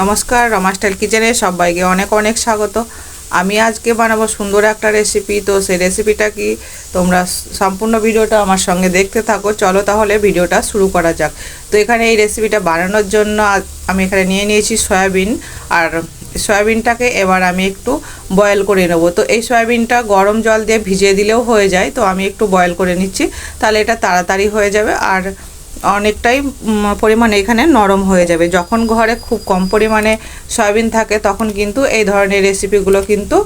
নমস্কার রমা স্টাইল কিচেনে সবাইকে অনেক অনেক স্বাগত। আমি আজকে বানাবো সুন্দর একটা রেসিপি তো সেই রেসিপিটা কি তোমরা সম্পূর্ণ ভিডিওটা আমার সঙ্গে দেখতে থাকো। চলো তাহলে ভিডিওটা শুরু করা যাক। তো এখানে এই রেসিপিটা বানানোর জন্য আমি এখানে নিয়ে নিয়েছি সয়াবিন। আর সয়াবিনটাকে এবার আমি একটু বয়েল করে নেব। তো এই সয়াবিনটা গরম জল দিয়ে ভিজিয়ে দিলেও হয়ে যায়। তো আমি একটু বয়েল করে নিচ্ছি। তাহলে এটা তাড়াতাড়ি হয়ে যাবে। আর অনেকটাই পরিমাণে এখানে নরম হয়ে যাবে। যখন ঘরে খুব কম পরিমাণে সয়াবিন থাকে, তখন কিন্তু এই ধরনের রেসিপিগুলো কিন্তু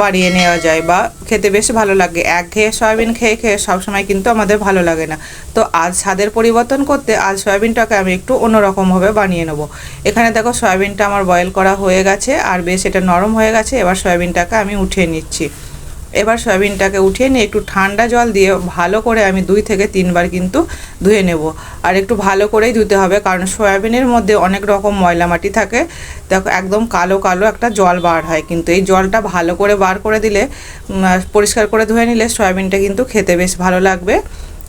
বাড়িয়ে নেওয়া যায় বা খেতে বেশ ভালো লাগে। একঘেয়ে সয়াবিন খেয়ে খেয়ে সবসময় কিন্তু আমাদের ভালো লাগে না। তো আজ স্বাদের পরিবর্তন করতে আজ সয়াবিনটাকে আমি একটু অন্যরকমভাবে বানিয়ে নেব। এখানে দেখো সয়াবিনটা আমার বয়েল করা হয়ে গেছে, আর বেশ এটা নরম হয়ে গেছে, এবার সয়াবিনটাকে আমি উঠিয়ে নিচ্ছি। এবার সয়াবিনটাকে উঠিয়ে নিয়ে একটু ঠান্ডা জল দিয়ে ভালো করে আমি দুই থেকে তিনবার কিন্তু ধুয়ে নেব। আর একটু ভালো করেই ধুতে হবে, কারণ সয়াবিনের মধ্যে অনেক রকম ময়লা মাটি থাকে। দেখো, একদম কালো কালো একটা জল বার হয় কিন্তু। এই জলটা ভালো করে বার করে দিলে পরিষ্কার করে ধুয়ে নিলে সয়াবিনটা কিন্তু খেতে বেশ ভালো লাগবে।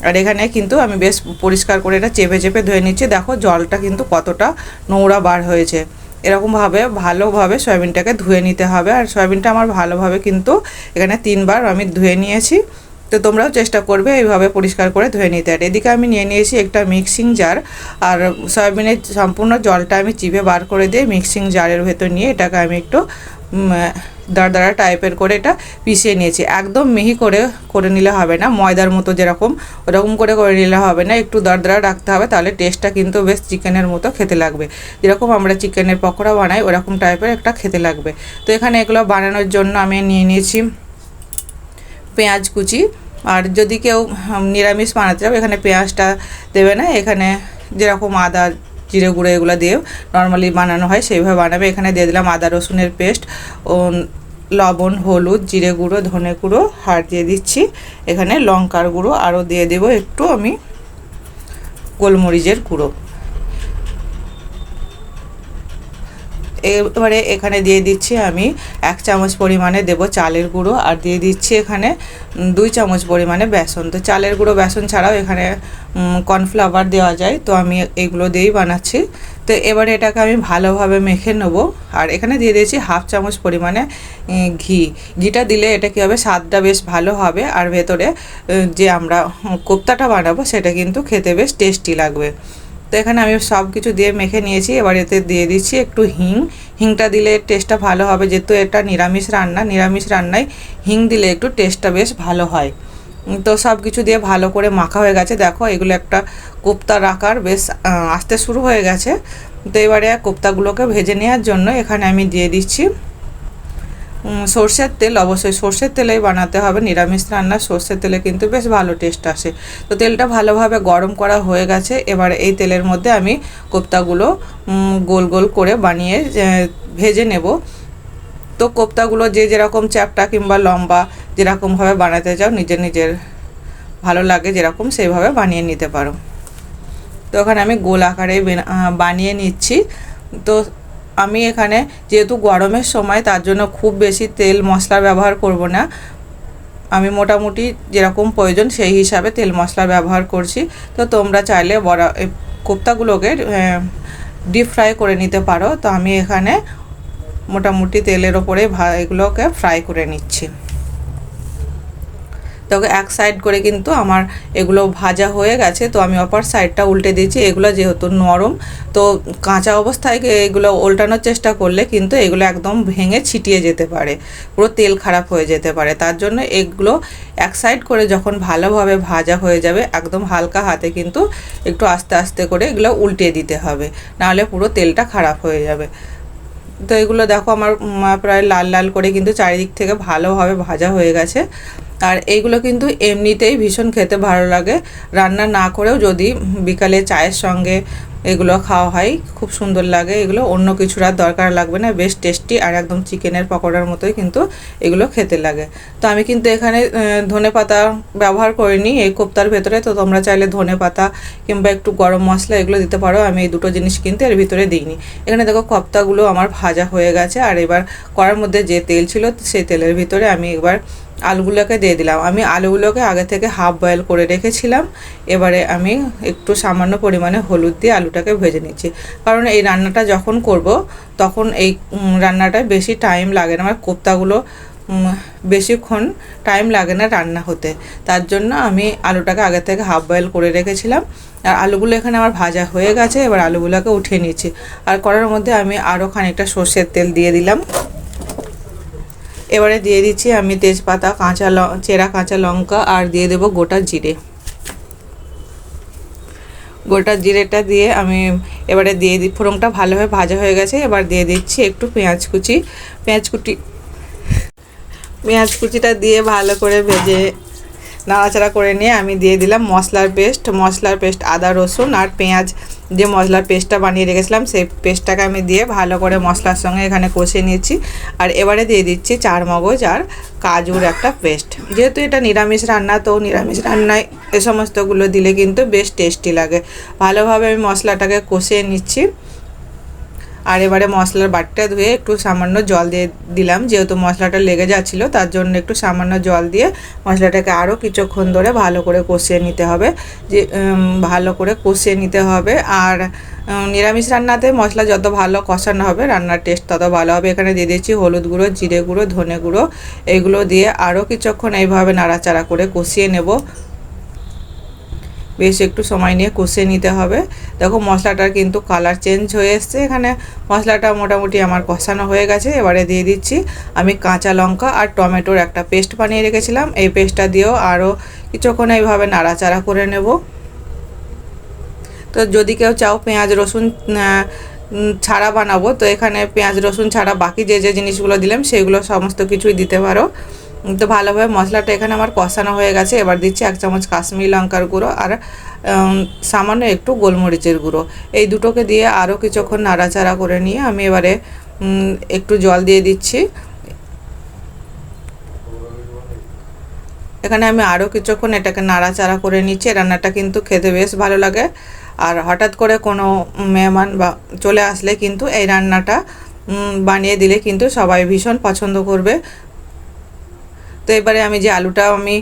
আর এখানে কিন্তু আমি বেশ পরিষ্কার করে এটা চেপে চেপে ধুয়ে নিচ্ছি। দেখো, জলটা কিন্তু কতটা নোংরা বার হয়েছে। এরকমভাবে ভালোভাবে সয়াবিনটাকে ধুয়ে নিতে হবে। আর সয়াবিনটা আমার ভালোভাবে কিন্তু এখানে তিনবার আমি ধুয়ে নিয়েছি। তো তোমরাও চেষ্টা করবে এইভাবে পরিষ্কার করে ধুয়ে নিতে। আর এদিকে আমি নিয়ে নিয়েছি একটা মিক্সিং জার আর সয়াবিনের সম্পূর্ণ জলটা আমি চিপে বার করে দিয়ে মিক্সিং জারের ভেতর নিয়ে এটাকে আমি একটু দাঁড়া টাইপের করে এটা পিষিয়ে নিয়েছি। একদম মিহি করে করে নিলে হবে না। ময়দার মতো যেরকম, ওরকম করে করে নিলে হবে না। একটু দাঁড় দাঁড়া রাখতে হবে, তাহলে টেস্টটা কিন্তু বেশ চিকেনের মতো খেতে লাগবে। যেরকম আমরা চিকেনের পকোড়া বানাই, ওরকম টাইপের একটা খেতে লাগবে। তো এখানে এগুলো বানানোর জন্য আমি নিয়ে নিয়েছি পেঁয়াজ কুচি। আর যদি কেউ নিরামিষ বানাতে চাও, এখানে পেঁয়াজটা দেবে না। এখানে যেরকম আদা জিরে গুঁড়ো এগুলো দিয়ে নর্মালি বানানো হয়, সেইভাবে বানাবে। এখানে দিয়ে দিলাম আদা রসুনের পেস্ট ও লবণ, হলুদ, জিরে গুঁড়ো, ধনে গুঁড়ো হার দিয়ে দিচ্ছি। এখানে লঙ্কার গুঁড়ো আরও দিয়ে দেবো একটু আমি গোলমরিচের গুঁড়ো। এবারে এখানে দিয়ে দিচ্ছি আমি এক চামচ পরিমাণে দেব চালের গুঁড়ো আর দিয়ে দিচ্ছি এখানে দুই চামচ পরিমাণে বেসন। তো চালের গুঁড়ো, বেসন ছাড়াও এখানে কর্নফ্লাওয়ার দেওয়া যায়। তো আমি এগুলো দিয়েই বানাচ্ছি। তো এবারে এটাকে আমি ভালোভাবে মেখে নেব। আর এখানে দিয়ে দিয়েছি হাফ চামচ পরিমাণে ঘি। ঘিটা দিলে এটা কী হবে? স্বাদটা বেশ ভালো হবে। আর ভেতরে যে আমরা কোপ্তাটা বানাবো সেটা কিন্তু খেতে বেশ টেস্টি লাগবে। তো এখানে আমি সব কিছু দিয়ে মেখে নিয়েছি, এবার এতে দিয়ে দিচ্ছি একটু হিং। হিংটা দিলে টেস্টটা ভালো হবে, যেহেতু এটা নিরামিষ রান্না, নিরামিষ রান্নায় হিং দিলে একটু টেস্টটা বেশ ভালো হয়। তো সব কিছু দিয়ে ভালো করে মাখা হয়ে গেছে। দেখো, এগুলো একটা কোপ্তার আকার, বেশ আসতে শুরু হয়ে গেছে। তো এবারে কোপ্তাগুলোকে ভেজে নেওয়ার জন্য এখানে আমি দিয়ে দিচ্ছি সর্ষের তেল, অবশ্যই সর্ষের তেলেই বানাতে হবে। নিরামিষ রান্না সর্ষের তেলে কিন্তু বেশ ভালো টেস্ট আসে। তো তেলটা ভালোভাবে গরম করা হয়ে গেছে। এবার এই তেলের মধ্যে আমি কোপ্তাগুলো গোল গোল করে বানিয়ে ভেজে নেব। তো কোপ্তাগুলো যে যেরকম চ্যাপটা কিংবা লম্বা যেরকমভাবে বানাতে চাও নিজের নিজের ভালো লাগে যেরকম, সেইভাবে বানিয়ে নিতে পারো। তো ওখানে আমি গোল আকারে বেনা- বানিয়ে নিচ্ছি। তো আমি এখানে যেহেতু গরমের সময়, তার জন্য খুব বেশি তেল মশলা ব্যবহার করব না। আমি মোটামুটি যেরকম প্রয়োজন সেই হিসাবে তেল মশলা ব্যবহার করছি। তো তোমরা চাইলে বড়া কোপ্তাগুলোকে ডিপ ফ্রাই করে নিতে পারো। তো আমি এখানে মোটামুটি তেলের ওপরে এগুলোকে ফ্রাই করে নিচ্ছি। তো এক সাইড করে কিন্তু আমার এগুলো ভাজা হয়ে গেছে, তো আমি অপার সাইডটা উল্টে দিয়েছি। এগুলো যেহেতু নরম, তো কাঁচা অবস্থায় এগুলো উল্টানোর চেষ্টা করলে কিন্তু এগুলো একদম ভেঙে ছিটিয়ে যেতে পারে, পুরো তেল খারাপ হয়ে যেতে পারে। তার জন্য এগুলো এক সাইড করে যখন ভালোভাবে ভাজা হয়ে যাবে, একদম হালকা হাতে কিন্তু একটু আস্তে আস্তে করে এগুলো উল্টে দিতে হবে, নাহলে পুরো তেলটা খারাপ হয়ে যাবে। তো এগুলো দেখো আমার প্রায় লাল লাল করে কিন্তু চারিদিক থেকে ভালোভাবে ভাজা হয়ে গেছে। আর এইগুলো কিন্তু এমনিতেই ভীষণ খেতে ভালো লাগে। রান্না না করেও যদি বিকালে চায়ের সঙ্গে এগুলো খাওয়া হয়, খুব সুন্দর লাগে। এগুলো অন্য কিছুর আর দরকার লাগবে না, বেশ টেস্টি আর একদম চিকেনের পকোড়ার মতোই কিন্তু এগুলো খেতে লাগে। তো আমি কিন্তু এখানে ধনে পাতা ব্যবহার করিনি, এই কোপ্তার ভেতরে। তো তোমরা চাইলে ধনে পাতা কিংবা একটু গরম মশলা এগুলো দিতে পারো। আমি এই দুটো জিনিস কিন্তু এর ভিতরে দিইনি। এখানে দেখো কোপ্তাগুলো আমার ভাজা হয়ে গেছে। আর এবার কড়ার মধ্যে যে তেল ছিল, সেই তেলের ভিতরে আমি এবার আলুগুলোকে দিয়ে দিলাম। আমি আলুগুলোকে আগে থেকে হাফ বয়েল করে রেখেছিলাম। এবারে আমি একটু সামান্য পরিমাণে হলুদ দিয়ে আলুটাকে ভেজে নিচ্ছি। কারণ এই রান্নাটা যখন করব তখন এই উম, রান্নাটায় বেশি টাইম লাগে না। আমার কোপ্তাগুলো বেশিক্ষণ টাইম লাগে না রান্না হতে। তার জন্য আমি আলুটাকে আগে থেকে হাফ বয়েল করে রেখেছিলাম। আর আলুগুলো এখানে আমার ভাজা হয়ে গেছে। এবার আলুগুলোকে উঠিয়ে নিচ্ছি। আর করার মধ্যে আমি আরও খানিকটা সর্ষের তেল দিয়ে দিলাম। এবারে দিয়ে দিচ্ছি আমি তেজপাতা, কাঁচা ল, চেরা কাঁচা লঙ্কা আর দিয়ে দেবো গোটা জিরে। গোটা জিরেটা দিয়ে আমি এবারে দিয়ে দিই ফোড়নটা ভালোভাবে ভাজা হয়ে গেছে, এবার দিয়ে দিচ্ছি একটু পেঁয়াজ কুচি। পেঁয়াজ কুচি, পেঁয়াজ কুচিটা দিয়ে ভালো করে ভেজে নাড়াচাড়া করে নিয়ে আমি দিয়ে দিলাম মশলার পেস্ট। মশলার পেস্ট আদা, রসুন আর পেঁয়াজ যে মশলার পেস্টটা বানিয়ে রেখেছিলাম, সেই পেস্টটাকে আমি দিয়ে ভালো করে মশলার সঙ্গে এখানে কষে নিয়েছি। আর এবারে দিয়ে দিচ্ছি চার মগজ আর কাজুর একটা পেস্ট। যেহেতু এটা নিরামিষ রান্না, তো নিরামিষ রান্নায় এ সমস্তগুলো দিলে কিন্তু বেশ টেস্টি লাগে। ভালোভাবে আমি মশলাটাকে কষিয়ে নিচ্ছি। আর এবারে মশলার বাটিটা ধুয়ে একটু সামান্য জল দিয়ে দিলাম, যেহেতু মশলাটা লেগে যাচ্ছিল, তার জন্য একটু সামান্য জল দিয়ে মশলাটাকে আরও কিছুক্ষণ ধরে ভালো করে কষিয়ে নিতে হবে। যে ভালো করে কষিয়ে নিতে হবে। আর নিরামিষ রান্নাতে মশলা যত ভালো কষানো হবে, রান্নার টেস্ট তত ভালো হবে। এখানে দিয়ে দিচ্ছি হলুদ গুঁড়ো, জিরে গুঁড়ো, ধনে গুঁড়ো, এগুলো দিয়ে আরও কিছুক্ষণ এইভাবে নাড়াচাড়া করে কষিয়ে নেব। বেশ একটু সময় নিয়ে কষিয়ে নিতে হবে। দেখো মশলাটার কিন্তু কালার চেঞ্জ হয়ে এসছে। এখানে মশলাটা মোটামুটি আমার কষানো হয়ে গেছে। এবারে দিয়ে দিচ্ছি আমি কাঁচা লঙ্কা আর টমেটোর একটা পেস্ট বানিয়ে রেখেছিলাম। এই পেস্টটা দিয়েও আরও কিছুক্ষণ এইভাবে নাড়াচাড়া করে নেব। তো যদি কেউ চাও পেঁয়াজ, রসুন ছাড়া বানাবো, তো এখানে পেঁয়াজ, রসুন ছাড়া বাকি যে যে জিনিসগুলো দিলাম, সেগুলো সমস্ত কিছুই দিতে পারো। তো ভালোভাবে মশলাটা এখানে আমার কষানো হয়ে গেছে। এবার দিচ্ছি এক চামচ কাশ্মীরি লঙ্কার গুঁড়ো আর সামান্য একটু গোলমরিচের গুঁড়ো। এই দুটোকে দিয়ে আরও কিছুক্ষণ নাড়াচাড়া করে নিয়ে আমি এবারে একটু জল দিয়ে দিচ্ছি। এখানে আমি আরও কিছুক্ষণ এটাকে নাড়াচাড়া করে নিচ্ছি। রান্নাটা কিন্তু খেতে বেশ ভালো লাগে। আর হঠাৎ করে কোনো মেহমান বা চলে আসলে কিন্তু এই রান্নাটা বানিয়ে দিলে কিন্তু সবাই ভীষণ পছন্দ করবে। তো এবারে আমি যে আলুটা আমি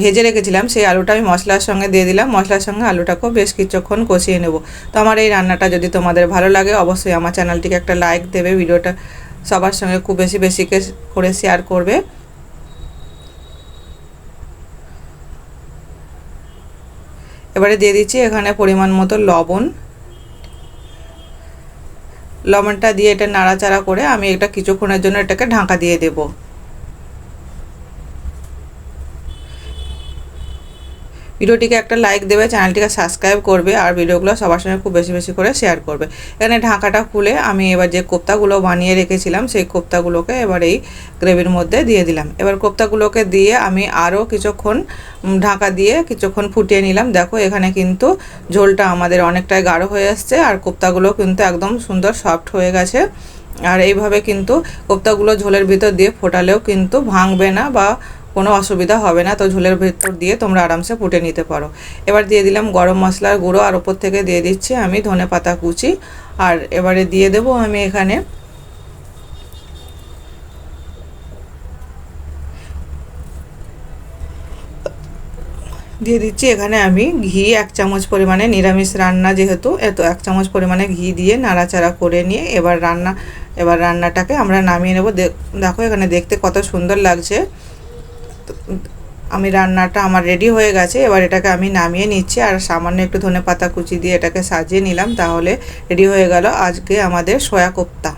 ভেজে রেখেছিলাম, সেই আলুটা আমি মশলার সঙ্গে দিয়ে দিলাম। মশলার সঙ্গে আলুটাকেও বেশ কিছুক্ষণ কষিয়ে নেব। তো আমার এই রান্নাটা যদি তোমাদের ভালো লাগে, অবশ্যই আমার চ্যানেলটিকে একটা লাইক দেবে। ভিডিওটা সবার সঙ্গে খুব বেশি বেশি করে শেয়ার করবে। এবারে দিয়ে দিচ্ছি এখানে পরিমাণ মতো লবণ। লবণটা দিয়ে এটা নাড়াচাড়া করে আমি এটা কিছুক্ষণের জন্য এটাকে ঢাকা দিয়ে দেবো। ভিডিওটিকে একটা লাইক দেবে চ্যানেলটিকে সাবস্ক্রাইব করবে আর ভিডিওগুলো সবার সঙ্গে খুব বেশি বেশি করে শেয়ার করবে। এখানে ঢাকাটা খুলে আমি এবার যে কোপ্তাগুলো বানিয়ে রেখেছিলাম, সেই কোপ্তাগুলোকে এবার এই গ্রেভির মধ্যে দিয়ে দিলাম। এবার কোপ্তাগুলোকে দিয়ে আমি আরও কিছুক্ষণ ঢাকা দিয়ে কিছুক্ষণ ফুটিয়ে নিলাম। দেখো, এখানে কিন্তু ঝোলটা আমাদের অনেকটাই গাঢ় হয়ে আসছে আর কোপ্তাগুলো কিন্তু একদম সুন্দর সফট হয়ে গেছে। আর এইভাবে কিন্তু কোপ্তাগুলো ঝোলের ভিতর দিয়ে ফোটালেও কিন্তু ভাঙবে না বা কোনো অসুবিধা হবে না। তো ঝোলের ভেতর দিয়ে তোমরা আরামসে ফুটে নিতে পারো। এবার দিয়ে দিলাম গরম মশলার গুঁড়ো, আর ওপর থেকে দিয়ে দিচ্ছি আমি ধনে পাতা কুচি। আর এবারে দিয়ে দেবো আমি এখানে দিয়ে দিচ্ছি এখানে আমি ঘি, এক চামচ পরিমাণে নিরামিষ রান্না যেহেতু, এত এক চামচ পরিমাণে ঘি দিয়ে নাড়াচাড়া করে নিয়ে এবার রান্না, এবার রান্নাটাকে আমরা নামিয়ে নেব। দেখো এখানে দেখতে কত সুন্দর লাগছে। আমি রান্নাটা আমার রেডি হয়ে গেছে, এবার এটাকে আমি নামিয়ে নিচ্ছি, আর সামান্য একটু ধনে পাতা কুচি দিয়ে এটাকে সাজিয়ে নিলাম, তাহলে রেডি হয়ে গেল আজকে আমাদের সয়া কোপ্তা।